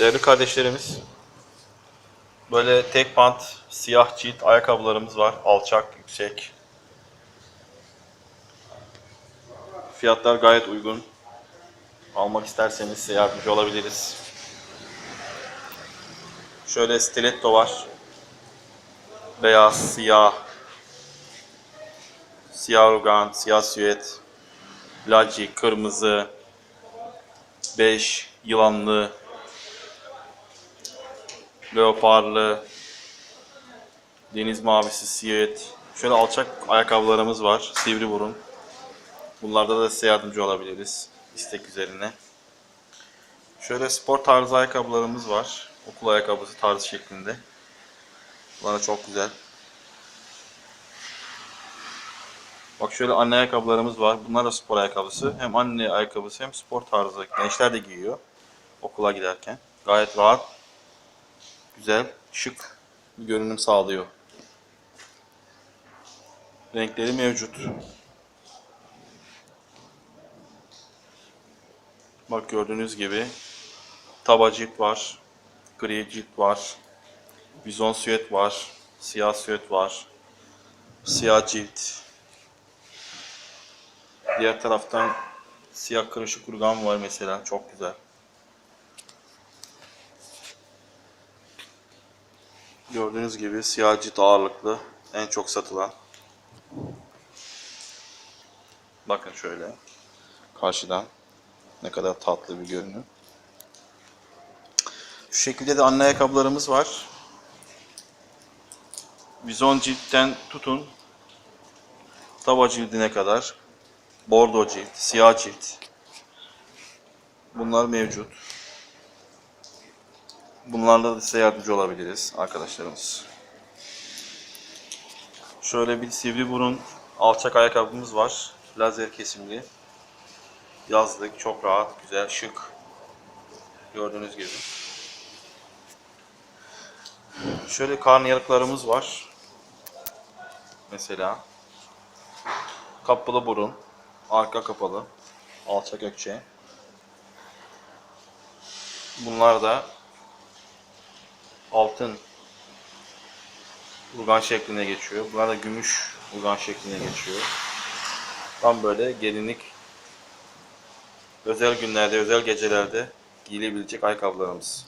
Değerli kardeşlerimiz, böyle tek pant, siyah cilt ayakkabılarımız var. Alçak, yüksek. Fiyatlar gayet uygun. Almak isterseniz size yardımcı olabiliriz. Şöyle stiletto var. Beyaz, siyah. Siyah rugan, siyah süet. Laci, kırmızı. Beş, yılanlı. Leoparlı. Deniz mavisi, siyet. Şöyle alçak ayakkabılarımız var. Sivri burun. Bunlarda da size yardımcı olabiliriz. istek üzerine. Şöyle spor tarzı ayakkabılarımız var. Okul ayakkabısı tarzı şeklinde. Bunlar çok güzel. Bak şöyle anne ayakkabılarımız var. Bunlar da spor ayakkabısı. Hem anne ayakkabısı hem spor tarzı. Gençler de giyiyor. Okula giderken. Gayet rahat. Güzel, şık bir görünüm sağlıyor. Renkleri mevcut. Bak gördüğünüz gibi taba cilt var, gri cilt var, bizon süet var, siyah süet var, siyah cilt. Diğer taraftan siyah kırışık urgan var mesela çok güzel. Gördüğünüz gibi siyah cilt ağırlıklı en çok satılan. Bakın şöyle karşıdan ne kadar tatlı bir görünüm. Şu şekilde de anne ayakkabılarımız var. Vizon ciltten tutun tava cildine kadar bordo cilt, siyah cilt. Bunlar mevcut. Bunlarla da size yardımcı olabiliriz arkadaşlarımız. Şöyle bir sivri burun alçak ayakkabımız var. Lazer kesimli. Yazlık, çok rahat, güzel, şık. Gördüğünüz gibi. Şöyle karnıyarıklarımız var. Mesela. Kapalı burun, arka kapalı, alçak ökçe. Bunlar da altın urgan şekline geçiyor. Bunlar da gümüş urgan şekline geçiyor. Tam böyle gelinlik özel günlerde, özel gecelerde giyilebilecek ayakkabılarımız.